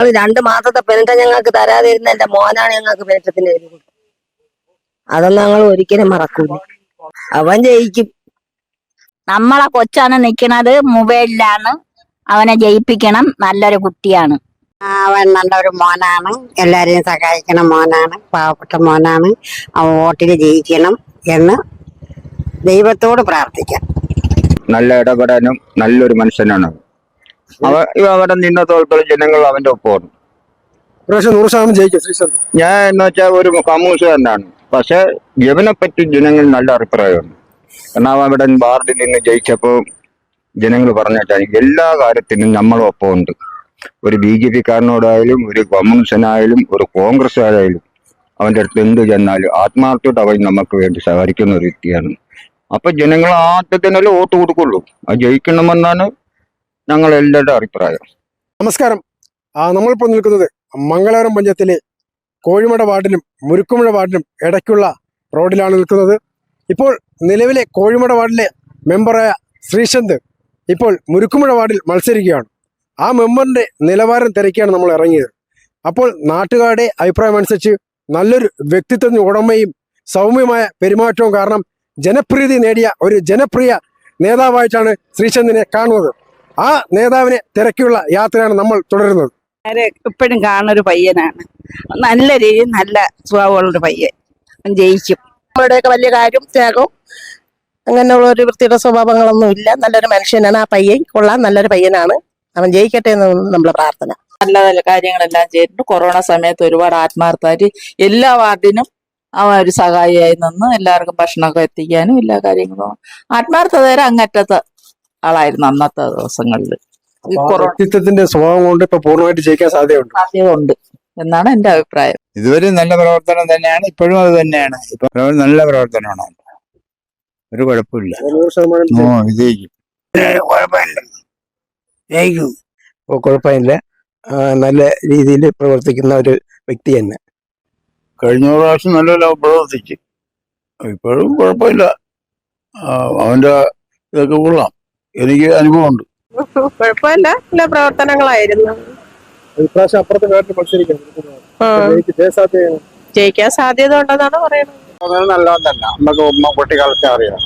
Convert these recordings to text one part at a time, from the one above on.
ഞങ്ങൾ രണ്ട് മാസത്തെ പെനിറ്റ ഞങ്ങൾക്ക് തരാതിരുന്ന എന്റെ മോനാണ് ഞങ്ങൾക്ക് പെനിറ്റത്തിന് എഴുതി കൊടുത്തത്. അതൊന്നും ഞങ്ങൾ ഒരിക്കലും മറക്കൂല. അവൻ ജയിക്കും. നമ്മളെ കൊച്ചാണ് നിക്കണത് മൊബൈലിലാണ്. അവനെ ജയിപ്പിക്കണം. നല്ലൊരു കുട്ടിയാണ്. അവൻ നല്ലൊരു മോനാണ്. എല്ലാരെയും സഹായിക്കണ മോനാണ്. പാവപ്പെട്ട മോനാണ്. അവൻ വോട്ടിന് ജയിക്കണം എന്ന് ദൈവത്തോട് പ്രാർത്ഥിക്കാം. നല്ല ഇടപെടാനും നല്ലൊരു മനുഷ്യനാണ് അവിടെ തോൽപ്പുള്ള ജനങ്ങൾ അവന്റെ ഒപ്പമാണ്. പ്രാവശ്യം നൂറ് ശതമാനം ജയിക്കും ശ്രീശാന്ത് ഞാൻ എന്ന് വെച്ചാൽ ഒരു കമ്മ്യൂണിസ്റ്റുകാരനാണ് പക്ഷെ ഇവനെ പറ്റി ജനങ്ങൾ നല്ല അഭിപ്രായമാണ്. കാരണം അവിടെ വാർഡിൽ നിന്ന് ജയിച്ചപ്പോൾ ജനങ്ങൾ പറഞ്ഞാൽ എല്ലാ കാര്യത്തിനും നമ്മളൊപ്പമുണ്ട് ഒരു ബി ജെ പി കാരനോടായാലും ഒരു കമ്മ്യൂണിസ്റ്റിനായാലും ഒരു കോൺഗ്രസ് ആയാലും അവന്റെ അടുത്ത് എന്ത് ചെന്നാലും ആത്മാർത്ഥമായിട്ട് അവൻ നമുക്ക് വേണ്ടി സഹകരിക്കുന്ന ഒരു വ്യക്തിയാണ്. അപ്പൊ ജനങ്ങൾ ആദ്യത്തിനല്ലേ വോട്ട് കൊടുക്കുള്ളൂ. അത് ജയിക്കണമെന്നാണ് ഞങ്ങൾ എല്ലാവരുടെ അഭിപ്രായം. നമസ്കാരം. നമ്മളിപ്പോൾ നിൽക്കുന്നത് മംഗലാപുരം പഞ്ചായത്തിലെ കോഴിമട വാർഡിലും മുരുക്കുമഴ വാർഡിലും ഇടയ്ക്കുള്ള റോഡിലാണ് നിൽക്കുന്നത്. ഇപ്പോൾ നിലവിലെ കോഴിമട വാർഡിലെ മെമ്പറായ ശ്രീശന്ത് ഇപ്പോൾ മുരുക്കുമഴ വാർഡിൽ മത്സരിക്കുകയാണ്. ആ മെമ്പറിന്റെ നിലവാരം തിരക്കിയാണ് നമ്മൾ ഇറങ്ങിയത്. അപ്പോൾ നാട്ടുകാരുടെ അഭിപ്രായം അനുസരിച്ച് നല്ലൊരു വ്യക്തിത്വത്തിന് ഉടമയും സൗമ്യമായ പെരുമാറ്റവും കാരണം ജനപ്രീതി നേടിയ ഒരു ജനപ്രിയ നേതാവായിട്ടാണ് ശ്രീശന്തിനെ കാണുന്നത്. ആ നേതാവിനെ തിരക്കിയുള്ള യാത്രയാണ് നമ്മൾ തുടരുന്നത്. എപ്പോഴും കാണുന്ന ഒരു പയ്യനാണ്. നല്ല രീതി നല്ല സ്വഭാവമുള്ളൊരു പയ്യൻ. അവൻ ജയിക്കും. അവരുടെയൊക്കെ വലിയ കാര്യം ത്യാഗവും അങ്ങനെയുള്ള ഒരു വൃത്തിയുടെ സ്വഭാവങ്ങളൊന്നും ഇല്ല. നല്ലൊരു മനുഷ്യനാണ് ആ പയ്യൻ. കൊള്ളാൻ നല്ലൊരു പയ്യനാണ്. അവൻ ജയിക്കട്ടെ എന്ന് നമ്മളെ പ്രാർത്ഥന. നല്ല നല്ല കാര്യങ്ങളെല്ലാം ചെയ്തിട്ടുണ്ട്. കൊറോണ സമയത്ത് ഒരുപാട് ആത്മാർത്ഥമായിട്ട് എല്ലാ വാർഡിനും അവൻ ഒരു സഹായിയായി നിന്ന് എല്ലാവർക്കും ഭക്ഷണമൊക്കെ എത്തിക്കാനും എല്ലാ കാര്യങ്ങളും. ആത്മാർത്ഥതയുടെ അങ്ങറ്റത്തെ ആളായിരുന്നു അന്നത്തെ ദിവസങ്ങളിൽ. ഈ കൊറോണ വ്യക്തിത്വത്തിന്റെ സ്വഭാവം കൊണ്ട് ഇപ്പൊ പൂർണമായിട്ട് ജയിക്കാൻ സാധ്യതയുണ്ട്. സാധ്യതയുണ്ട് എന്നാണ് എന്റെ അഭിപ്രായം. ഇതുവരെ നല്ല പ്രവർത്തനം തന്നെയാണ് ഇപ്പോഴും അത് തന്നെയാണ്. ഇപ്പൊ നല്ല പ്രവർത്തനമാണ്. ഒരു കുഴപ്പമില്ല. നൂറ് ശതമാനം ഓ വിജയിക്കും. കുഴപ്പമില്ല. ജയിക്കും. ഓ കുഴപ്പമില്ല. ആ, നല്ല രീതിയിൽ പ്രവർത്തിക്കുന്ന ഒരു വ്യക്തി തന്നെ. കഴിഞ്ഞ പ്രാവശ്യം നല്ല പ്രവർത്തിച്ച്. ഇപ്പോഴും കുഴപ്പമില്ല. ആ, അവന്റെ ഇതൊക്കെ കൊള്ളാം. എനിക്ക് അനുഭവമുണ്ട്. കുഴപ്പമില്ല. നല്ല പ്രവർത്തനങ്ങളായിരുന്നു. ഇപ്രാവശ്യം അപ്പുറത്തെ നാട്ടിൽ മത്സരിക്കാൻ ജയസാധ്യത ജയിക്കാൻ സാധ്യത ഉണ്ടെന്നാണ് പറയുന്നത്. നല്ലതല്ല. നമുക്ക് അറിയാം.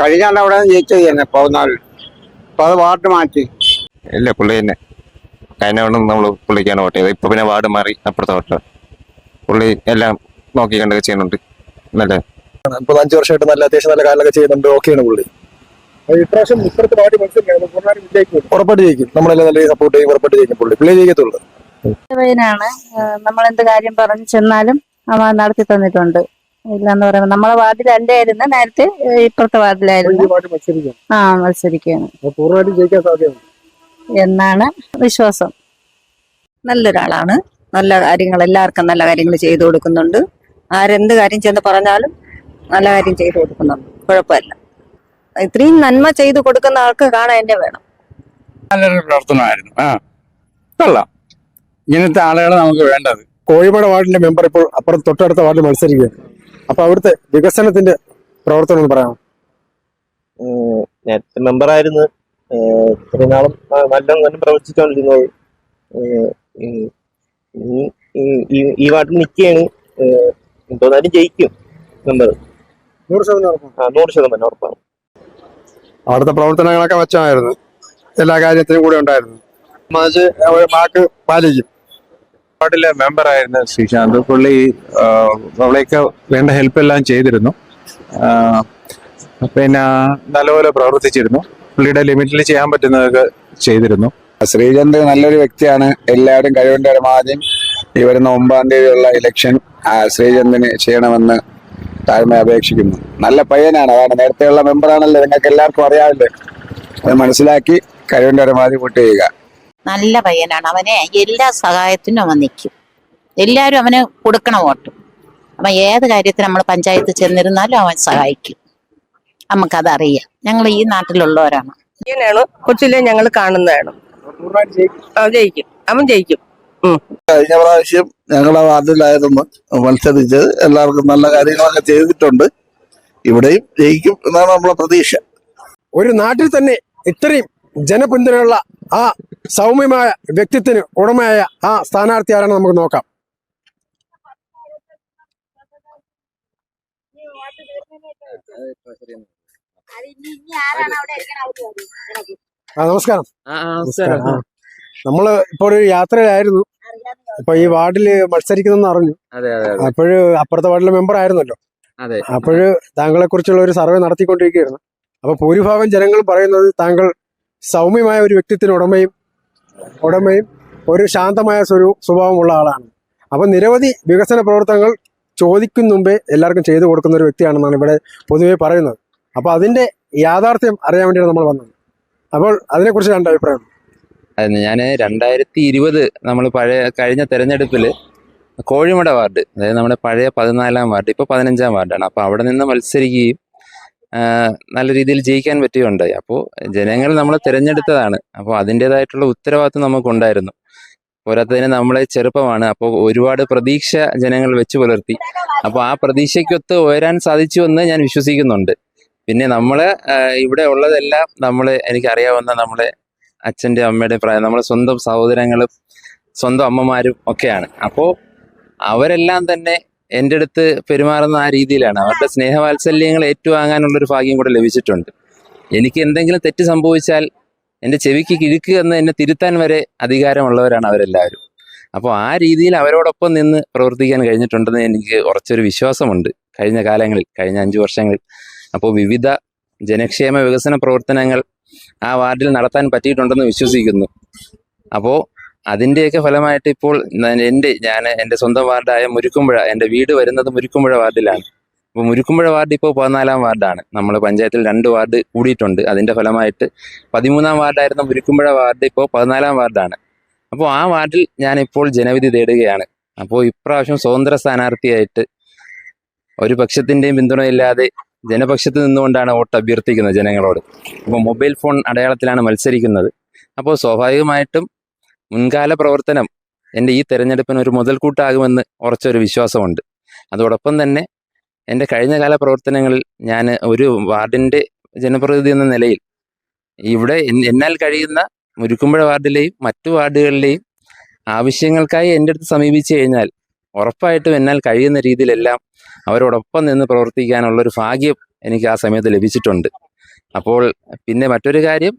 കഴിഞ്ഞാൽ അവിടെ ജയിച്ചത് തന്നെ പതിനാല്. അപ്പൊ അത് വാർഡ് മാറ്റി. ഇല്ല പുള്ളി തന്നെ. നമ്മൾ പുള്ളിക്കാണ് വോട്ട് ചെയ്തത്. ഇപ്പൊ പിന്നെ വാർഡ് മാറി അപ്പുറത്തെ വോട്ട്. പുള്ളി എല്ലാം നോക്കി കണ്ടൊക്കെ ചെയ്യുന്നുണ്ട്. നല്ല ഇപ്പൊ അഞ്ചു വർഷമായിട്ട് നല്ല അത്യാവശ്യം നല്ല കാലൊക്കെ ചെയ്യുന്നുണ്ട്. ഓക്കെയാണ് പുള്ളി. ഇപ്രാവശ്യം ഇപ്പുറത്തെ പാർട്ടി വിജയിക്കും ഉറപ്പായിട്ട് ജയിക്കും. നമ്മളെല്ലാം നല്ല സപ്പോർട്ട് ചെയ്യും ഉറപ്പായിട്ട് ജയിക്കും പുള്ളി. പുള്ളി ജയിക്കത്തുള്ളൂ. പയ്യനാണ് നമ്മൾ എന്ത് കാര്യം പറഞ്ഞു ചെന്നാലും അവ നടത്തി തന്നിട്ടുണ്ട്. ഇല്ലാന്ന് പറയുമ്പോ നമ്മളെ ആയിരുന്നു. നേരത്തെ ഇപ്പുറത്തെ വാർഡിലായിരുന്നു. ആ മത്സരിക്കുകയാണ്. എന്നാണ് വിശ്വാസം. നല്ലൊരാളാണ്. നല്ല കാര്യങ്ങൾ എല്ലാവർക്കും നല്ല കാര്യങ്ങൾ ചെയ്തു കൊടുക്കുന്നുണ്ട്. ആരെന്ത് കാര്യം ചെന്ന് പറഞ്ഞാലും നല്ല കാര്യം ചെയ്തു കൊടുക്കുന്നുണ്ട് കുഴപ്പമില്ല. ഇത്രയും നന്മ ചെയ്തു കൊടുക്കുന്ന ആൾക്ക് കാണാൻ എന്നെ വേണം. നല്ലൊരു പ്രവർത്തനമായിരുന്നു. ആ. കൊള്ളാം. ഇങ്ങനത്തെ ആളുകളെ നമുക്ക് വേണ്ടത്. കോഴിപ്പട വാർഡിന്റെ മെമ്പർ ഇപ്പോൾ അപ്പുറം തൊട്ടടുത്ത വാർഡിൽ മത്സരിക്കുകയാണ്. അപ്പൊ അവിടുത്തെ വികസനത്തിന്റെ പ്രവർത്തനം ഒന്ന് പറയാമോ? നേരത്തെ മെമ്പറായിരുന്നു ഇത്രയും നാളും നല്ല നല്ല പ്രവർത്തിച്ചുകൊണ്ടിരുന്നത്. ഈ- ഈ- ഈ- ഈ- ഈ വാർഡിൽ നിൽക്കുകയാണ്. എന്തോന്നാലും ജയിക്കും മെമ്പർ. നൂറ് ശതമാനം ഉറപ്പാണ്. ആ നൂറ് അവിടുത്തെ പ്രവർത്തനങ്ങളൊക്കെ മെച്ചമായിരുന്നു. എല്ലാ കാര്യത്തിനും കൂടെ ഉണ്ടായിരുന്നു. വാക്ക് പാലിക്കും. വാർഡിലെ മെമ്പറായിരുന്നു ശ്രീശാന്ത് പുള്ളി അവളെയൊക്കെ വേണ്ട ഹെൽപ്പ് എല്ലാം ചെയ്തിരുന്നു. പിന്നെ നല്ലപോലെ പ്രവർത്തിച്ചിരുന്നു. പുള്ളിയുടെ ലിമിറ്റിൽ ചെയ്യാൻ പറ്റുന്നതൊക്കെ ചെയ്തിരുന്നു. ശ്രീചന്ദ് നല്ലൊരു വ്യക്തിയാണ്. എല്ലാവരും കഴിവിന്റെ ആദ്യം ഈ വരുന്ന ഒമ്പതാം തീയതിയുള്ള ഇലക്ഷൻ ശ്രീചന്ദിന് ചെയ്യണമെന്ന് താഴ്മ അപേക്ഷിക്കുന്നു. നല്ല പയ്യനാണ്. അതാണ് നേരത്തെയുള്ള മെമ്പറാണല്ലോ നിങ്ങൾക്ക് എല്ലാവർക്കും അറിയാമല്ലോ. അത് മനസ്സിലാക്കി കഴിവിന്റെ പരമാവധി വോട്ട് ചെയ്യുക. നല്ല പയ്യനാണ്. അവനെ എല്ലാ സഹായത്തിനും അവൻ നിൽക്കും എല്ലാവരും അവന് കൊടുക്കണം വോട്ട്. അവൻ ഏത് കാര്യത്തിന് നമ്മൾ പഞ്ചായത്ത് ചെന്നിരുന്നാലും അവൻ സഹായിക്കും. നമുക്കതറിയാം. ഞങ്ങൾ ഈ നാട്ടിലുള്ളവരാണ്. ഇങ്ങനെയാണ് കൊച്ചിലെ ഞങ്ങൾ കാണുന്നതാണ്. ജയിക്കും. അവൻ ജയിക്കും. കഴിഞ്ഞ പ്രാവശ്യം ആ വാർഡിലായിരുന്നു മത്സരിച്ചത്. എല്ലാവർക്കും നല്ല കാര്യങ്ങളൊക്കെ ചെയ്തിട്ടുണ്ട്. ഇവിടെയും ജയിക്കും എന്നാണ് നമ്മളെ പ്രതീക്ഷ. ഒരു നാട്ടിൽ തന്നെ ഇത്രയും ജനപിന്തുണയുള്ള ആ സൗമ്യമായ വ്യക്തിത്വത്തിന് ഉടമയായ ആ സ്ഥാനാർത്ഥി ആരാണ് നമുക്ക് നോക്കാം. ആ നമസ്കാരം. നമസ്കാരം. ആ. നമ്മൾ ഇപ്പോൾ ഒരു യാത്രയിലായിരുന്നു അപ്പൊ ഈ വാർഡിൽ മത്സരിക്കുന്നെന്ന് അറിഞ്ഞു. അപ്പോഴ് അപ്പുറത്തെ വാർഡിലെ മെമ്പർ ആയിരുന്നല്ലോ. അപ്പോഴ് താങ്കളെ കുറിച്ചുള്ള ഒരു സർവേ നടത്തിക്കൊണ്ടിരിക്കുകയായിരുന്നു. അപ്പൊ ഭൂരിഭാഗം ജനങ്ങൾ പറയുന്നത് താങ്കൾ സൗമ്യമായ ഒരു വ്യക്തിത്വത്തിന് ഉടമയും ഉടമയും ഒരു ശാന്തമായ സ്വരു സ്വഭാവമുള്ള ആളാണ്. അപ്പൊ നിരവധി വികസന പ്രവർത്തനങ്ങൾ ചോദിക്കും മുമ്പേ എല്ലാവർക്കും ചെയ്തു കൊടുക്കുന്ന ഒരു വ്യക്തിയാണെന്നാണ് ഇവിടെ പൊതുവെ പറയുന്നത്. അപ്പൊ അതിന്റെ യാഥാർത്ഥ്യം അറിയാൻ വേണ്ടിയാണ് നമ്മൾ വന്നത്. അപ്പോൾ അതിനെക്കുറിച്ച് രണ്ട് അഭിപ്രായം. ഞാൻ രണ്ടായിരത്തി ഇരുപത് നമ്മൾ പഴയ കഴിഞ്ഞ തെരഞ്ഞെടുപ്പിൽ കോഴിമട വാർഡ് അതായത് നമ്മുടെ പഴയ പതിനാലാം വാർഡ് ഇപ്പോൾ പതിനഞ്ചാം വാർഡാണ്. അപ്പോൾ അവിടെ നിന്ന് മത്സരിക്കുകയും നല്ല രീതിയിൽ ജയിക്കാൻ പറ്റുകയുണ്ടായി. അപ്പോൾ ജനങ്ങൾ നമ്മളെ തിരഞ്ഞെടുത്തതാണ്. അപ്പോൾ അതിന്റെതായിട്ടുള്ള ഉത്തരവാദിത്വം നമുക്കുണ്ടായിരുന്നു. പോരാത്തതിന് നമ്മളെ ചെറുപ്പമാണ്. അപ്പോൾ ഒരുപാട് പ്രതീക്ഷ ജനങ്ങൾ വെച്ച് പുലർത്തി. അപ്പോൾ ആ പ്രതീക്ഷയ്ക്കൊത്ത് ഉയരാൻ സാധിച്ചു എന്ന് ഞാൻ വിശ്വസിക്കുന്നുണ്ട്. പിന്നെ നമ്മൾ ഇവിടെ ഉള്ളതെല്ലാം നമ്മൾ എനിക്കറിയാവുന്ന നമ്മളെ അച്ഛന്റെ അമ്മയുടെ പ്രായം നമ്മുടെ സ്വന്തം സഹോദരങ്ങളും സ്വന്തം അമ്മമാരും ഒക്കെയാണ്. അപ്പോൾ അവരെല്ലാം തന്നെ എന്റെ അടുത്ത് പെരുമാറുന്ന ആ രീതിയിലാണ്. അവരുടെ സ്നേഹവാത്സല്യങ്ങൾ ഏറ്റുവാങ്ങാനുള്ളൊരു ഭാഗ്യം കൂടെ ലഭിച്ചിട്ടുണ്ട്. എനിക്ക് എന്തെങ്കിലും തെറ്റ് സംഭവിച്ചാൽ എന്റെ ചെവിക്ക് കിഴുക്ക് എന്ന് എന്നെ തിരുത്താൻ വരെ അധികാരമുള്ളവരാണ് അവരെല്ലാവരും. അപ്പോൾ ആ രീതിയിൽ അവരോടൊപ്പം നിന്ന് പ്രവർത്തിക്കാൻ കഴിഞ്ഞിട്ടുണ്ടെന്ന് എനിക്ക് ഉറച്ചൊരു വിശ്വാസമുണ്ട്. കഴിഞ്ഞ കാലങ്ങളിൽ കഴിഞ്ഞ അഞ്ചു വർഷങ്ങളിൽ. അപ്പോൾ വിവിധ ജനക്ഷേമ വികസന പ്രവർത്തനങ്ങൾ ആ വാർഡിൽ നടത്താൻ പറ്റിയിട്ടുണ്ടെന്ന് വിശ്വസിക്കുന്നു. അപ്പോൾ അതിന്റെയൊക്കെ ഫലമായിട്ട് ഇപ്പോൾ എന്റെ ഞാൻ എന്റെ സ്വന്തം വാർഡായ മുരുക്കുമ്പുഴ എന്റെ വീട് വരുന്നത് മുരുക്കുമ്പുഴ വാർഡിലാണ്. അപ്പോൾ മുരുക്കുമ്പുഴ വാർഡ് ഇപ്പോൾ പതിനാലാം വാർഡാണ്. നമ്മൾ പഞ്ചായത്തിൽ രണ്ട് വാർഡ് കൂടിയിട്ടുണ്ട്. അതിന്റെ ഫലമായിട്ട് പതിമൂന്നാം വാർഡായിരുന്ന മുരുക്കുമ്പുഴ വാർഡ് ഇപ്പോൾ പതിനാലാം വാർഡാണ്. അപ്പോൾ ആ വാർഡിൽ ഞാനിപ്പോൾ ജനവിധി തേടുകയാണ്. അപ്പോൾ ഇപ്രാവശ്യം സ്വതന്ത്ര സ്ഥാനാർത്ഥിയായിട്ട് ഒരു പക്ഷത്തിന്റെയും പിന്തുണയില്ലാതെ ജനപക്ഷത്ത് നിന്നുകൊണ്ടാണ് വോട്ട് അഭ്യർത്ഥിക്കുന്നത് ജനങ്ങളോട്. അപ്പോൾ മൊബൈൽ ഫോൺ അടയാളത്തിലാണ് മത്സരിക്കുന്നത്. അപ്പോൾ സ്വാഭാവികമായിട്ടും മുൻകാല പ്രവർത്തനം എന്റെ ഈ തെരഞ്ഞെടുപ്പിന് ഒരു മുതൽക്കൂട്ടാകുമെന്ന് ഉറച്ചൊരു വിശ്വാസമുണ്ട്. അതോടൊപ്പം തന്നെ എന്റെ കഴിഞ്ഞകാല പ്രവർത്തനങ്ങളിൽ ഞാൻ ഒരു വാർഡിന്റെ ജനപ്രതിനിധി എന്ന നിലയിൽ ഇവിടെ എന്നാൽ കഴിയുന്ന മുരുക്കുമ്പുഴ വാർഡിലെയും മറ്റു വാർഡുകളിലെയും ആവശ്യങ്ങൾക്കായി എന്റെ അടുത്ത് സമീപിച്ചു കഴിഞ്ഞാൽ ഉറപ്പായിട്ടും എന്നാൽ കഴിയുന്ന രീതിയിലെല്ലാം അവരോടൊപ്പം നിന്ന് പ്രവർത്തിക്കാനുള്ള ഒരു ഭാഗ്യം എനിക്ക് ആ സമയത്ത് ലഭിച്ചിട്ടുണ്ട്. അപ്പോൾ പിന്നെ മറ്റൊരു കാര്യം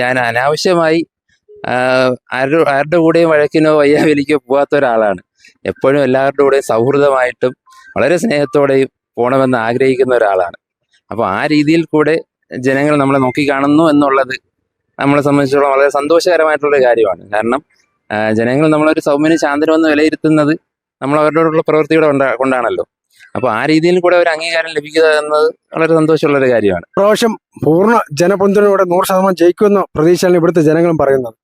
ഞാൻ അനാവശ്യമായി ആരുടെ ആരുടെ കൂടെയും വഴക്കിനോ വയ്യാവലിക്കോ പോകാത്ത ഒരാളാണ്. എപ്പോഴും എല്ലാവരുടെ കൂടെയും സൗഹൃദമായിട്ടും വളരെ സ്നേഹത്തോടെയും പോകണമെന്ന് ആഗ്രഹിക്കുന്ന ഒരാളാണ്. അപ്പോൾ ആ രീതിയിൽ കൂടെ ജനങ്ങൾ നമ്മളെ നോക്കിക്കാണുന്നു എന്നുള്ളത് നമ്മളെ സംബന്ധിച്ചിടത്തോളം വളരെ സന്തോഷകരമായിട്ടുള്ള കാര്യമാണ്. കാരണം ജനങ്ങൾ നമ്മളൊരു സൗമ്യനും ശാന്തനും എന്ന് വിലയിരുത്തുന്നത് നമ്മൾ അവരോടുള്ള പ്രവൃത്തിയുടെ കൊണ്ടാ കൊണ്ടാണല്ലോ. അപ്പോൾ ആ രീതിയിൽ കൂടെ ഒരു അംഗീകാരം ലഭിക്കുക എന്നത് വളരെ സന്തോഷമുള്ള ഒരു കാര്യമാണ്. പ്രാവശ്യം പൂർണ ജനപിന്തുണയോടെ നൂറ് ശതമാനം ജയിക്കുമെന്ന പ്രതീക്ഷയാണ് ഇവിടുത്തെ ജനങ്ങളും പറയുന്നത്.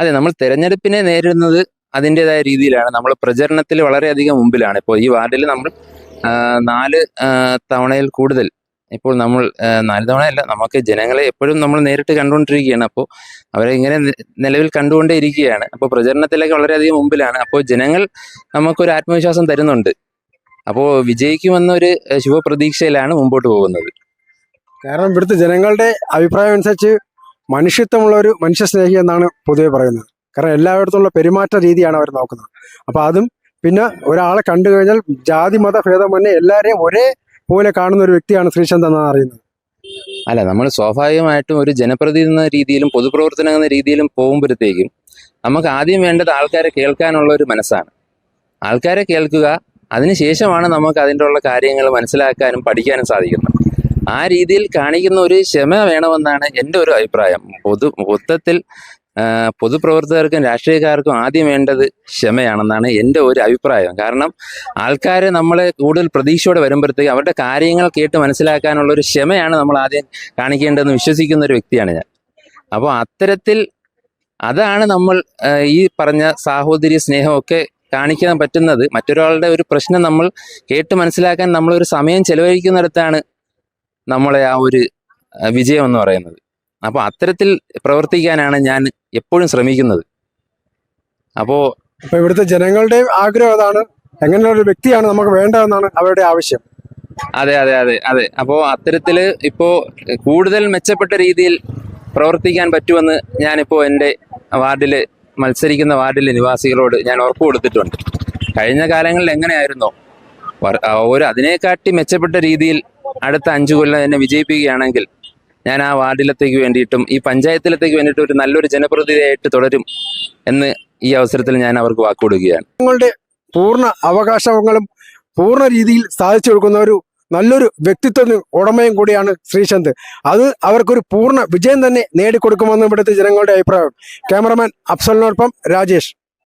അതെ നമ്മൾ തെരഞ്ഞെടുപ്പിനെ നേരിടുന്നത് അതിന്റെതായ രീതിയിലാണ്. നമ്മൾ പ്രചരണത്തിൽ വളരെയധികം മുമ്പിലാണ്. ഇപ്പോൾ ഈ വാർഡിൽ നമ്മൾ നാല് തവണയിൽ കൂടുതൽ ഇപ്പോൾ നമ്മൾ നാല് തവണയല്ല നമുക്ക് ജനങ്ങളെ എപ്പോഴും നമ്മൾ നേരിട്ട് കണ്ടുകൊണ്ടിരിക്കുകയാണ്. അപ്പോൾ അവരെ ഇങ്ങനെ നിലവിൽ കണ്ടുകൊണ്ടേ ഇരിക്കുകയാണ്. അപ്പോൾ പ്രചരണത്തിലേക്ക് വളരെയധികം മുമ്പിലാണ്. അപ്പോൾ ജനങ്ങൾ നമുക്കൊരു ആത്മവിശ്വാസം തരുന്നുണ്ട്. അപ്പോൾ വിജയിക്കുമെന്നൊരു ശുഭപ്രതീക്ഷയിലാണ് മുമ്പോട്ട് പോകുന്നത്. കാരണം ഇവിടുത്തെ ജനങ്ങളുടെ അഭിപ്രായം അനുസരിച്ച് മനുഷ്യത്വമുള്ള ഒരു മനുഷ്യ സ്നേഹി എന്നാണ് പൊതുവെ പറയുന്നത്. കാരണം എല്ലായിടത്തുള്ള പെരുമാറ്റ രീതിയാണ് അവർ നോക്കുന്നത്. അപ്പോൾ അതും പിന്നെ ഒരാളെ കണ്ടു കഴിഞ്ഞാൽ ജാതി മത ഭേദം തന്നെ എല്ലാവരെയും ഒരേ പോലെ കാണുന്ന ഒരു വ്യക്തിയാണ് ശ്രീശാന്ത് എന്നാണ് അറിയുന്നത്. അല്ല നമ്മൾ സ്വാഭാവികമായിട്ടും ഒരു ജനപ്രതിനിധി എന്ന രീതിയിലും പൊതുപ്രവർത്തനം എന്ന രീതിയിലും പോകുമ്പോഴത്തേക്കും നമുക്ക് ആദ്യം വേണ്ടത് ആൾക്കാരെ കേൾക്കാനുള്ള ഒരു മനസ്സാണ്. ആൾക്കാരെ കേൾക്കുക അതിനുശേഷമാണ് നമുക്ക് അതിന്റെ ഉള്ള കാര്യങ്ങൾ മനസ്സിലാക്കാനും പഠിക്കാനും സാധിക്കുന്നത്. ആ രീതിയിൽ കാണിക്കുന്ന ഒരു ക്ഷമ വേണമെന്നാണ് എന്റെ ഒരു അഭിപ്രായം. പൊതു മൊത്തത്തിൽ പൊതുപ്രവർത്തകർക്കും രാഷ്ട്രീയക്കാർക്കും ആദ്യം വേണ്ടത് ക്ഷമയാണെന്നാണ് എന്റെ ഒരു അഭിപ്രായം. കാരണം ആൾക്കാരെ നമ്മൾ കൂടുതൽ പ്രതീക്ഷയോടെ വരുമ്പോഴത്തേക്ക് അവരുടെ കാര്യങ്ങൾ കേട്ട് മനസ്സിലാക്കാനുള്ള ഒരു ക്ഷമയാണ് നമ്മൾ ആദ്യം കാണിക്കേണ്ടതെന്ന് വിശ്വസിക്കുന്ന ഒരു വ്യക്തിയാണ് ഞാൻ. അപ്പോൾ അത്തരത്തിൽ അതാണ് നമ്മൾ ഈ പറഞ്ഞ സാഹോദര്യ സ്നേഹമൊക്കെ കാണിക്കാൻ പറ്റുന്നത്. മറ്റൊരാളുടെ ഒരു പ്രശ്നം നമ്മൾ കേട്ട് മനസ്സിലാക്കാൻ നമ്മളൊരു സമയം ചെലവഴിക്കുന്നിടത്താണ് നമ്മളെ ആ ഒരു വിജയം എന്ന് പറയുന്നത്. അപ്പോൾ അത്തരത്തിൽ പ്രവർത്തിക്കാനാണ് ഞാൻ എപ്പോഴും ശ്രമിക്കുന്നത്. അപ്പോൾ അപ്പോൾ ഇവിടുത്തെ ജനങ്ങളുടെ ആഗ്രഹം അതാണ് എങ്ങനെയുള്ള ഒരു വ്യക്തിയാണ് നമുക്ക് വേണ്ടതെന്നാണ് അവരുടെ ആവശ്യം. അതെ അതെ അതെ അതെ. അപ്പോൾ അത്തരത്തിൽ ഇപ്പോൾ കൂടുതൽ മെച്ചപ്പെട്ട രീതിയിൽ പ്രവർത്തിക്കാൻ പറ്റുമെന്ന് ഞാനിപ്പോൾ എന്റെ വാർഡിൽ മത്സരിക്കുന്ന വാർഡിലെ നിവാസികളോട് ഞാൻ ഉറപ്പ് കൊടുത്തിട്ടുണ്ട്. കഴിഞ്ഞ കാലങ്ങളിൽ എങ്ങനെയായിരുന്നോ? ഒരു അതിനെക്കാട്ടി മെച്ചപ്പെട്ട രീതിയിൽ അടുത്ത അഞ്ചു കൊല്ലം എന്നെ വിജയിപ്പിക്കുകയാണെങ്കിൽ ഞാൻ ആ വാർഡിലത്തേക്ക് വേണ്ടിയിട്ടും ഈ പഞ്ചായത്തിലത്തേക്ക് വേണ്ടിയിട്ടും ഒരു നല്ലൊരു ജനപ്രതിനിധിയായിട്ട് തുടരും എന്ന് ഈ അവസരത്തിൽ ഞാൻ അവർക്ക് വാക്കുകൊടുക്കുകയാണ്. നിങ്ങളുടെ പൂർണ അവകാശങ്ങളും പൂർണ രീതിയിൽ സാധിച്ചു കൊടുക്കുന്ന ഒരു നല്ലൊരു വ്യക്തിത്വത്തിന് ഉടമയും കൂടിയാണ് ശ്രീശാന്ത്. അത് അവർക്കൊരു പൂർണ വിജയം തന്നെ നേടിക്കൊടുക്കുമെന്ന് ഇവിടുത്തെ ജനങ്ങളുടെ അഭിപ്രായം. ക്യാമറമാൻ അഫ്സലിനോടൊപ്പം രാജേഷ്.